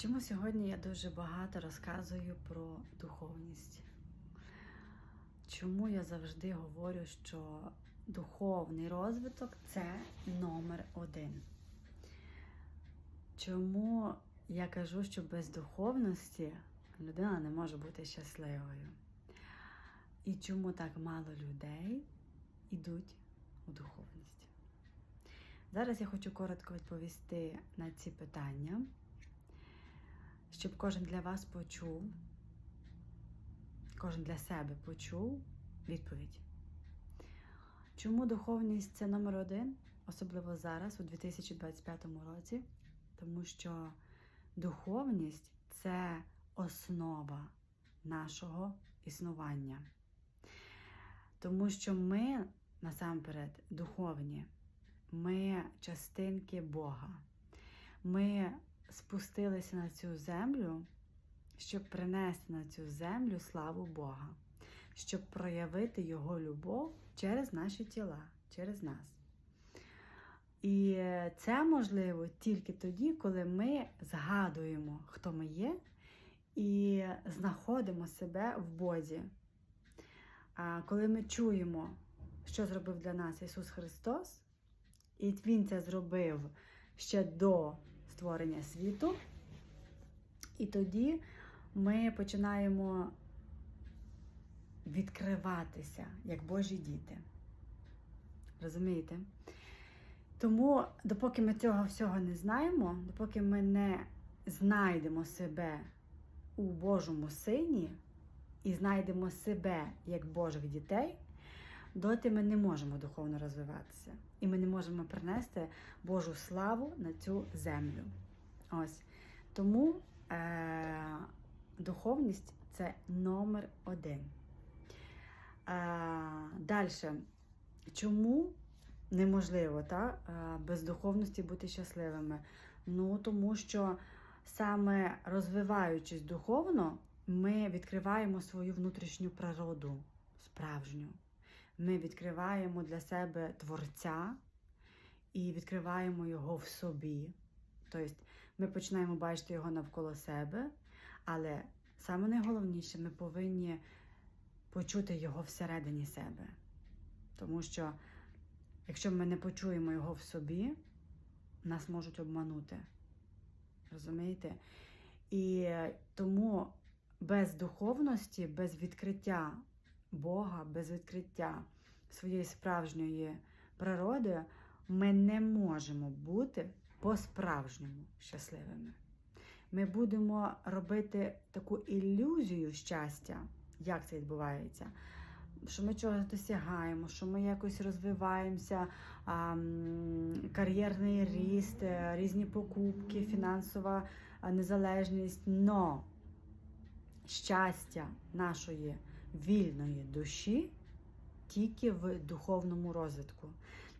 Чому сьогодні я дуже багато розказую про духовність? Чому я завжди говорю, що духовний розвиток це номер один? Чому я кажу, що без духовності людина не може бути щасливою? І чому так мало людей йдуть у духовність? Зараз я хочу коротко відповісти на ці питання щоб кожен для вас почув, кожен для себе почув відповідь. Чому духовність це номер один, особливо зараз, у 2025 році? Тому що духовність це основа нашого існування. Тому що ми насамперед духовні, ми частинки Бога. Ми спустилися на цю землю, щоб принести на цю землю славу Бога, щоб проявити Його любов через наші тіла, через нас. І це можливо тільки тоді, коли ми згадуємо, хто ми є, і знаходимо себе в Бозі. Коли ми чуємо, що зробив для нас Ісус Христос, і Він це зробив ще до створення світу. І тоді ми починаємо відкриватися як Божі діти. Розумієте? Тому, допоки ми цього всього не знаємо, допоки ми не знайдемо себе у Божому Сині і знайдемо себе як Божих дітей, доти ми не можемо духовно розвиватися. І ми не можемо принести Божу славу на цю землю. Ось. Тому е- духовність це номер один. Е- Далі, чому неможливо та, е- без духовності бути щасливими? Ну, тому що саме розвиваючись духовно, ми відкриваємо свою внутрішню природу справжню ми відкриваємо для себе Творця і відкриваємо його в собі. Тобто ми починаємо бачити його навколо себе, але саме найголовніше, ми повинні почути його всередині себе. Тому що, якщо ми не почуємо його в собі, нас можуть обманути. Розумієте? І тому без духовності, без відкриття Бога, без відкриття своєї справжньої природи, ми не можемо бути по-справжньому щасливими. Ми будемо робити таку ілюзію щастя, як це відбувається. Що ми чогось досягаємо, що ми якось розвиваємося, кар'єрний ріст, е, різні покупки, фінансова незалежність. Но щастя нашої вільної душі тільки в духовному розвитку.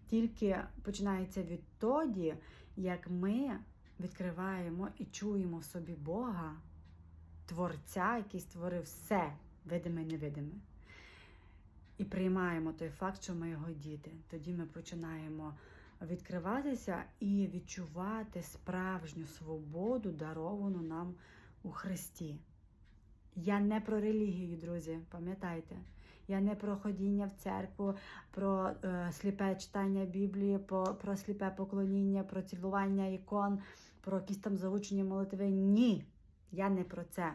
Тільки починається відтоді, як ми відкриваємо і чуємо в собі Бога, Творця, який створив все видиме і невидиме. І приймаємо той факт, що ми його діти. Тоді ми починаємо відкриватися і відчувати справжню свободу, даровану нам у Христі. Я не про релігію, друзі, пам'ятайте. Я не про ходіння в церкву, про е, сліпе читання Біблії, про, про сліпе поклоніння, про цілування ікон, про якісь там заучені молитви. Ні, я не про це.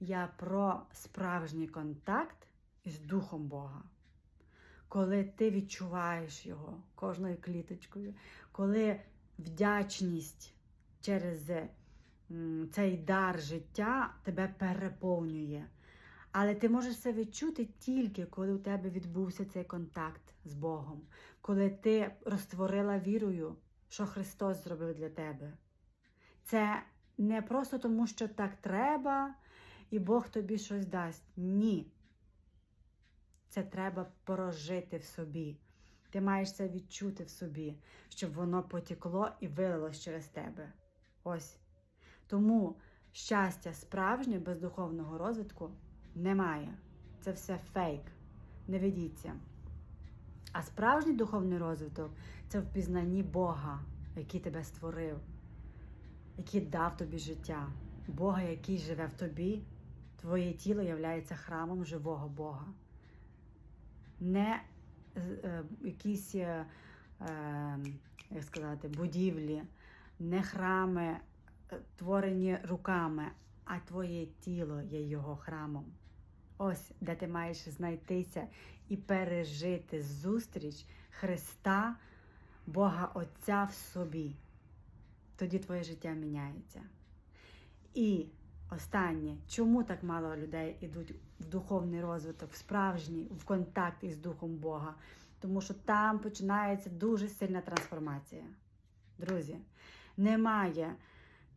Я про справжній контакт із Духом Бога. Коли ти відчуваєш його кожною кліточкою, коли вдячність через цей дар життя тебе переповнює. Але ти можеш це відчути тільки, коли у тебе відбувся цей контакт з Богом, коли ти розтворила вірою, що Христос зробив для тебе. Це не просто тому, що так треба, і Бог тобі щось дасть. Ні. Це треба прожити в собі. Ти маєш це відчути в собі, щоб воно потекло і вилилось через тебе. Ось. Тому щастя справжнє без духовного розвитку немає. Це все фейк. Не ведіться. А справжній духовний розвиток це в пізнанні Бога, який тебе створив, який дав тобі життя. Бога, який живе в тобі, твоє тіло є храмом живого Бога. Не е, якісь, е, е, як сказати, будівлі, не храми, е, творені руками, а твоє тіло є його храмом. Ось де ти маєш знайтися і пережити зустріч Христа, Бога Отця в собі. Тоді твоє життя міняється. І останнє, чому так мало людей йдуть в духовний розвиток, в справжній, в контакт із Духом Бога? Тому що там починається дуже сильна трансформація. Друзі, немає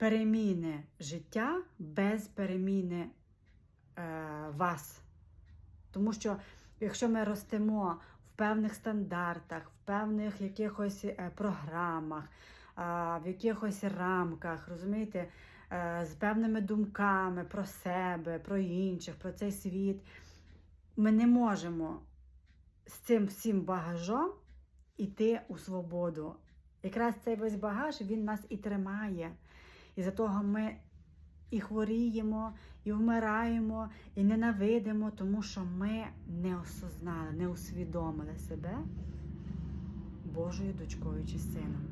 переміни життя без переміни е, вас. Тому що якщо ми ростемо в певних стандартах, в певних якихось е, програмах, в якихось рамках, розумієте, е, з певними думками про себе, про інших, про цей світ, ми не можемо з цим всім багажом йти у свободу. Якраз цей весь багаж він нас і тримає. І за того ми і хворіємо, і вмираємо, і ненавидимо, тому що ми не осознали, не усвідомили себе Божою дочкою чи сином.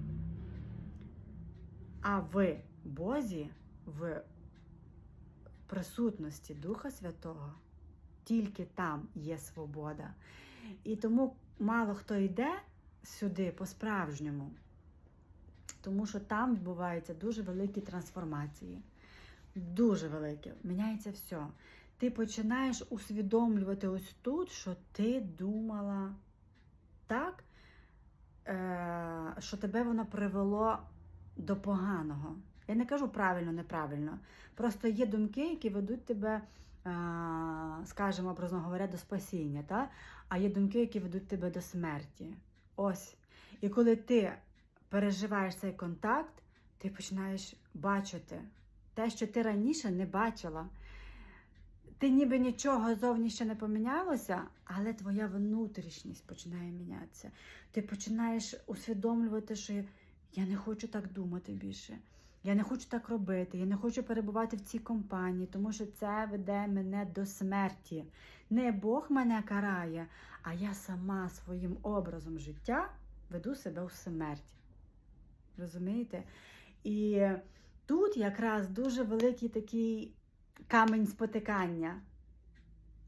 А в Бозі, в присутності Духа Святого, тільки там є свобода. І тому мало хто йде сюди по-справжньому, тому що там відбуваються дуже великі трансформації. Дуже великі. Міняється все. Ти починаєш усвідомлювати ось тут, що ти думала так, е, що тебе воно привело до поганого. Я не кажу правильно, неправильно. Просто є думки, які ведуть тебе, е, скажімо, образно говоря, до спасіння, та? а є думки, які ведуть тебе до смерті. Ось. І коли ти переживаєш цей контакт, ти починаєш бачити те, що ти раніше не бачила. Ти ніби нічого зовні ще не помінялося, але твоя внутрішність починає мінятися. Ти починаєш усвідомлювати, що я не хочу так думати більше. Я не хочу так робити, я не хочу перебувати в цій компанії, тому що це веде мене до смерті. Не Бог мене карає, а я сама своїм образом життя веду себе у смерть. Розумієте? І тут якраз дуже великий такий камінь спотикання,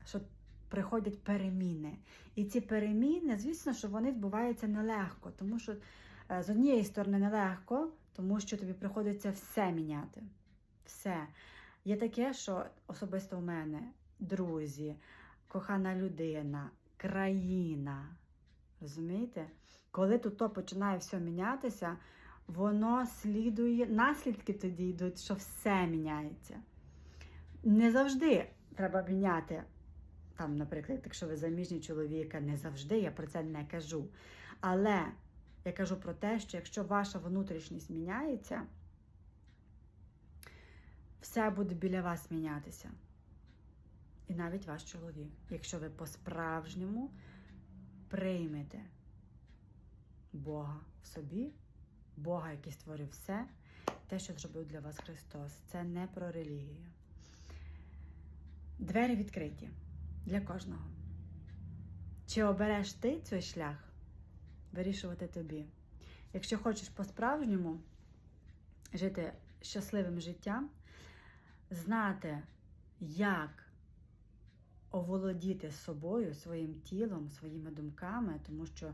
що приходять переміни. І ці переміни, звісно, що вони відбуваються нелегко, тому що з однієї сторони нелегко, тому що тобі приходиться все міняти. Все. Є таке, що особисто у мене друзі, кохана людина, країна. Розумієте? Коли тут починає все мінятися, воно слідує, наслідки тоді йдуть, що все міняється. Не завжди треба міняти, там, наприклад, якщо ви заміжній чоловіка, не завжди, я про це не кажу. Але я кажу про те, що якщо ваша внутрішність міняється, все буде біля вас мінятися. І навіть ваш чоловік, якщо ви по-справжньому приймете Бога в собі, Бога, який створив все, те, що зробив для вас Христос. Це не про релігію. Двері відкриті для кожного. Чи обереш ти цей шлях? Вирішувати тобі. Якщо хочеш по-справжньому жити щасливим життям, знати, як оволодіти собою, своїм тілом, своїми думками, тому що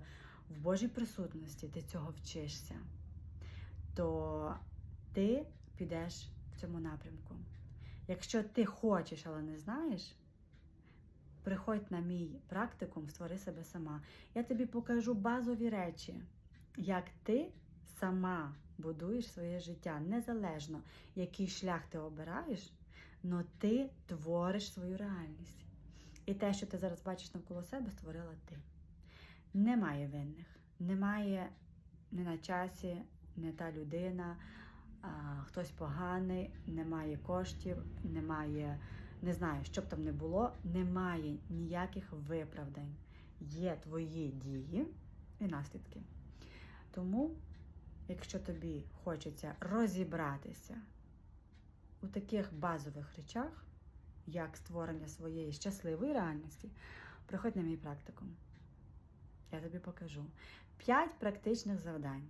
в Божій присутності ти цього вчишся, ти підеш в цьому напрямку. Якщо ти хочеш, але не знаєш, приходь на мій практикум, створи себе сама. Я тобі покажу базові речі, як ти сама будуєш своє життя, незалежно, який шлях ти обираєш, але ти твориш свою реальність. І те, що ти зараз бачиш навколо себе, створила ти. Немає винних, немає не на часі, не та людина, хтось поганий, немає коштів, немає, не знаю, що б там не було, немає ніяких виправдань. Є твої дії і наслідки. Тому, якщо тобі хочеться розібратися у таких базових речах, як створення своєї щасливої реальності, приходь на мій практикум. Я тобі покажу. П'ять практичних завдань.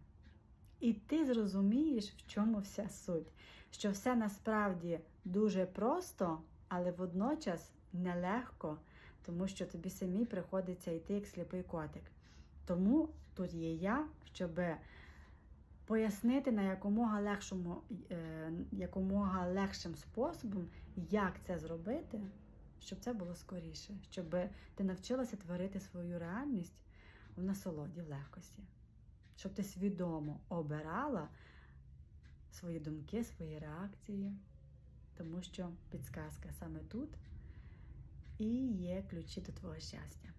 І ти зрозумієш, в чому вся суть. Що все насправді дуже просто, але водночас нелегко, тому що тобі самі приходиться йти як сліпий котик. Тому тут є я, щоб пояснити на якомога легшому, е, якомога легшим способом, як це зробити, щоб це було скоріше, щоб ти навчилася творити свою реальність в насолоді, в легкості, щоб ти свідомо обирала свої думки, свої реакції, тому що підсказка саме тут і є ключі до твого щастя.